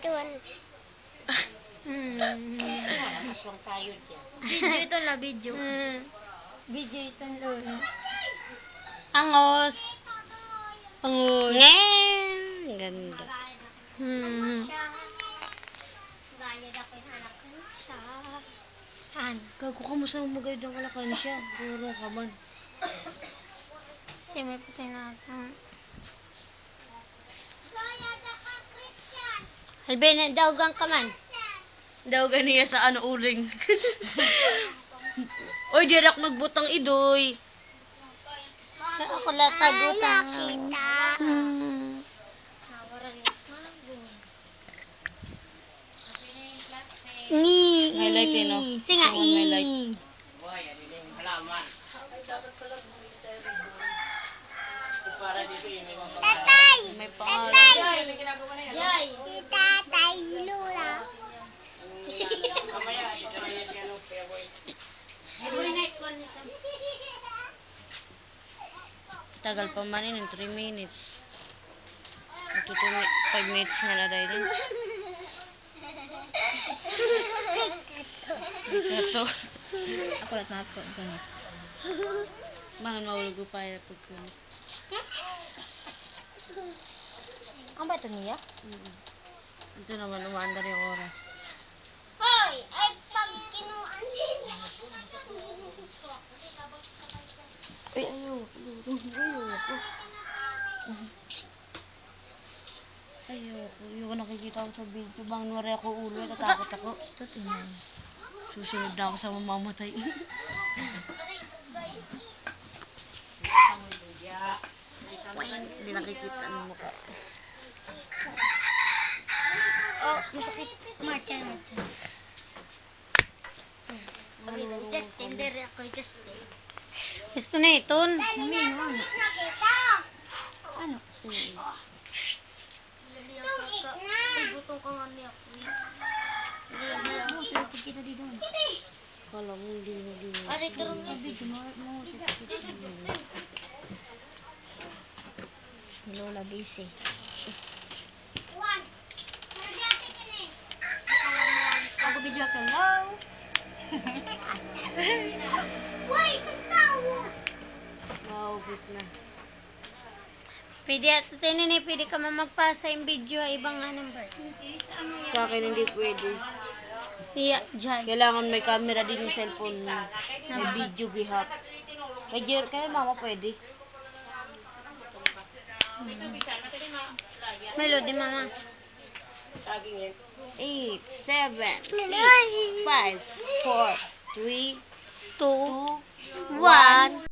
doon. Hmm. Aswang tayo dyan. Video ito la, video. Hmm. Video ito lolo. Angos. Angos. Ngayon. Ganda. Hmm. Gaya ako yung anak ko siya. Han. Gago ka mo sa magay ng kalakan siya. Puro ka man. Si may puti na ako. Halbena, daugang ka man. Daw ganiya sa ano uling. Oy, di rak nagbutang idoy. Ako latagutang. Kita. Hmm. Ngi. Highlight eh, no? Singa. Yung highlight. i. Tatay! Tagal pa man yun, 3 minutes. Magtutu 5 minutes na na rin. Ito. Ako lat na ako. Mga mahulog ko pa yung pagka. Ang ba ito niya? Ito naman, umaandar yung oras. Ayoko nakikita ko sa video. Bang nwari ako ulo. Tatakot ako. Na. Susunod na ako sa mamamatay. Hindi nakikita ang mukha. Oh, masakit. Machan, machan. Justin, dere ako, Justin. Gusto na ito. Ano? Ano? Yung ikna! Ay, butong ka nga niya. Mo, kita. Kala mo na din. Ari, karong nga. Video mo, mo, Lola busy. Eh. Ako video ka lang. Uy, nagtawo! Maubos na. Pwede at tinin eh, pwede ka man magpasa yung video ibang nga number. Sa akin hindi pwede. Iya, dyan. Kailangan may camera din yung cellphone mo. May video gihap. Kay Jer, kaya mama pwede. Melody, mama. 8, 7, 6, 5, 4, 3, Two, 2, one.